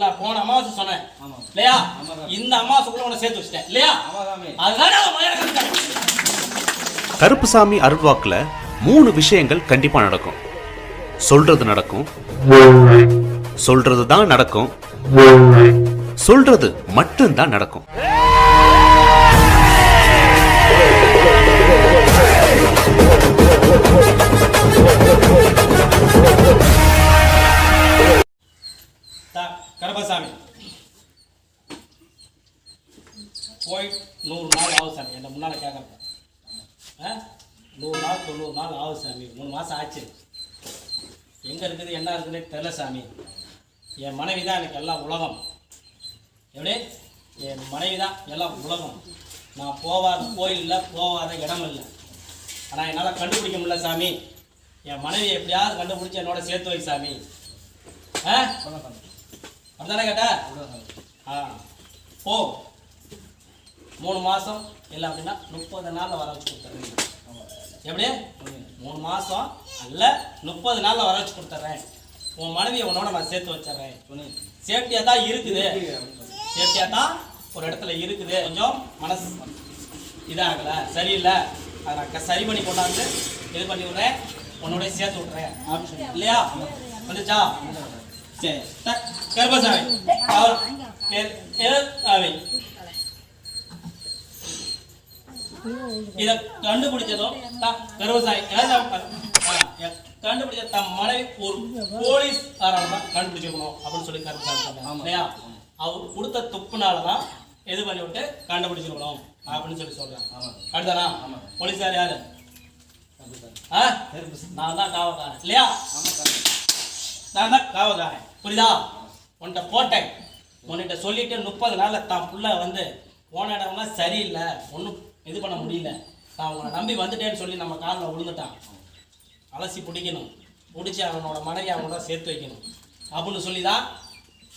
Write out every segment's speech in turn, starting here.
போன அமாவாசை சொன்னேன். இல்லையா. இந்த அமாவாசைக்குள்ள உன்னை சேர்த்து வச்சிட்டேன். இல்லையா? அதுதானே. கருப்புசாமி அருள்வாக்குல மூணு விஷயங்கள் கண்டிப்பா நடக்கும். சொல்றது நடக்கும். சொல்றது தான் நடக்கும். சொல்றது மட்டும்தான் நடக்கும். கருப்பசாமி. போய் நூறு நாள் ஆகும் சாமி. என்ன முன்னால் கேட்குறப்ப ஆ? நூறு நாள் தொண்ணூறு நாள் ஆகும் சாமி. மூணு மாதம் ஆச்சு. எங்கே இருக்குது என்ன இருக்குன்னே தெரில சாமி. என் மனைவி தான் எனக்கு எல்லாம் உலகம். எப்படி? என் மனைவி தான் எல்லாம் உலகம். நான் போகாத கோயில் இல்லை போகாத இடம் இல்லை. ஆனால் என்னால் கண்டுபிடிக்க முடியல சாமி. என் மனைவி எப்படியாவது கண்டுபிடிச்சி என்னோட சேர்த்து வை சாமி. ஆ? சாமி அப்படிதானே கேட்ட? ஆ. போ. மூணு மாதம் இல்லை அப்படின்னா முப்பது நாளில் வர வச்சு கொடுத்துறேன். எப்படி? மூணு மாதம் அல்ல முப்பது நாளில் வர வச்சு கொடுத்துட்றேன் உன் மனைவியை உன்னோட நான் சேர்த்து வச்சிடுறேன். சொன்னீங்க சேஃப்டியாக தான் இருக்குது. சேஃப்டியாக தான் ஒரு இடத்துல இருக்குது. கொஞ்சம் மனசு இதாகல. சரியில்லை. அதை நான் க- சரி பண்ணி கொண்டாந்து இது பண்ணி விட்றேன். உன்னோட சேர்த்து விட்றேன் அப்படின்னு இல்லையா? வந்துச்சா சரி கருப்பசாமி. அவை. இத கண்டுபிடிச்சதும் கருப்பசாமி. கண்டுபிடிச்ச தம் மனைவி ஒரு போலீஸ் கண்டுபிடிச்சிருக்கணும் அப்படின்னு சொல்லி கருப்பசாமி ஆமா. இல்லையா? அவர் கொடுத்த துப்புனால தான் இது பண்ணி விட்டு கண்டுபிடிச்சிருக்கணும் அப்படின்னு சொல்லி சொல்றாங்க. அடுத்தானா. போலீஸார் யாரு? நான் தான் காவல்காரன் இல்லையா? நான் தான் காவல்காரன். புரியுதா? உன்கிட்ட போட்டேன். உன்கிட்ட சொல்லிட்டு முப்பது நாள்ல தான் புள்ள வந்து போன இடம்லாம் சரியில்லை. ஒன்றும் இது பண்ண முடியல. நான் உங்களை நம்பி வந்துட்டேன்னு சொல்லி நம்ம காலில் விழுந்துட்டான் அலசி பிடிக்கணும். பிடிச்சி அவனோட மனைவி அவனோட சேர்த்து வைக்கணும். அப்படின்னு சொல்லி தான்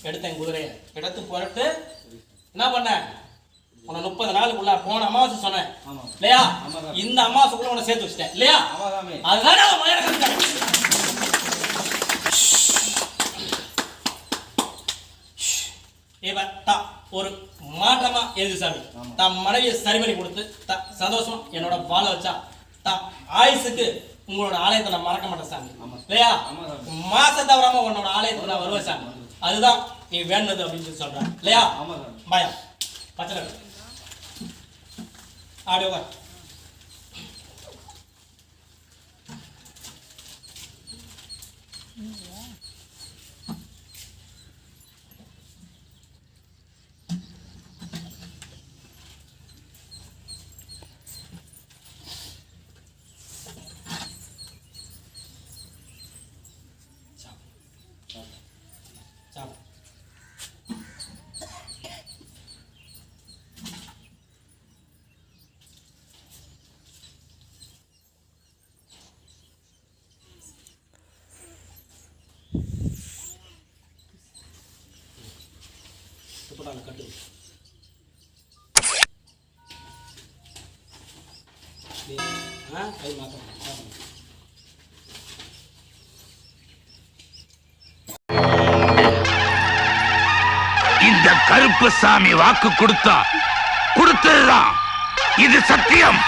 எடுத்தேன் குதிரையை. எடுத்து புரட்டு என்ன பண்ணேன் உன்னை முப்பது நாளுக்குள்ள போன அமாவாசை சொன்னேன். இல்லையா. இந்த அமாவாசைக்குள்ள உன்னை சேர்த்து வச்சிட்டேன். இல்லையா? அதுதானே ஒரு மாற்றமா எழுது சாமி. தம் மனைவியை சரி பண்ணி கொடுத்து த- சந்தோஷமா என்னோட வாழ வச்சா த ஆயுசுக்கு உங்களோட ஆலயத்தை நான் மறக்க மாட்டேன் சாமி. இல்லையா. மாசம் தவறாம உன்னோட ஆலயத்துக்கு நான் வருவேன் சாமி. அதுதான் நீ வேண்டது அப்படின்னு சொல்லி சொல்றேன். இல்லையா? பயம். பச்சை ஆடி உட்கார் சாப்பிடு கட்டு ஆ கை இந்த கருப்பு சாமி வாக்கு கொடுத்தா கொடுத்ததுதான் இது சத்தியம்.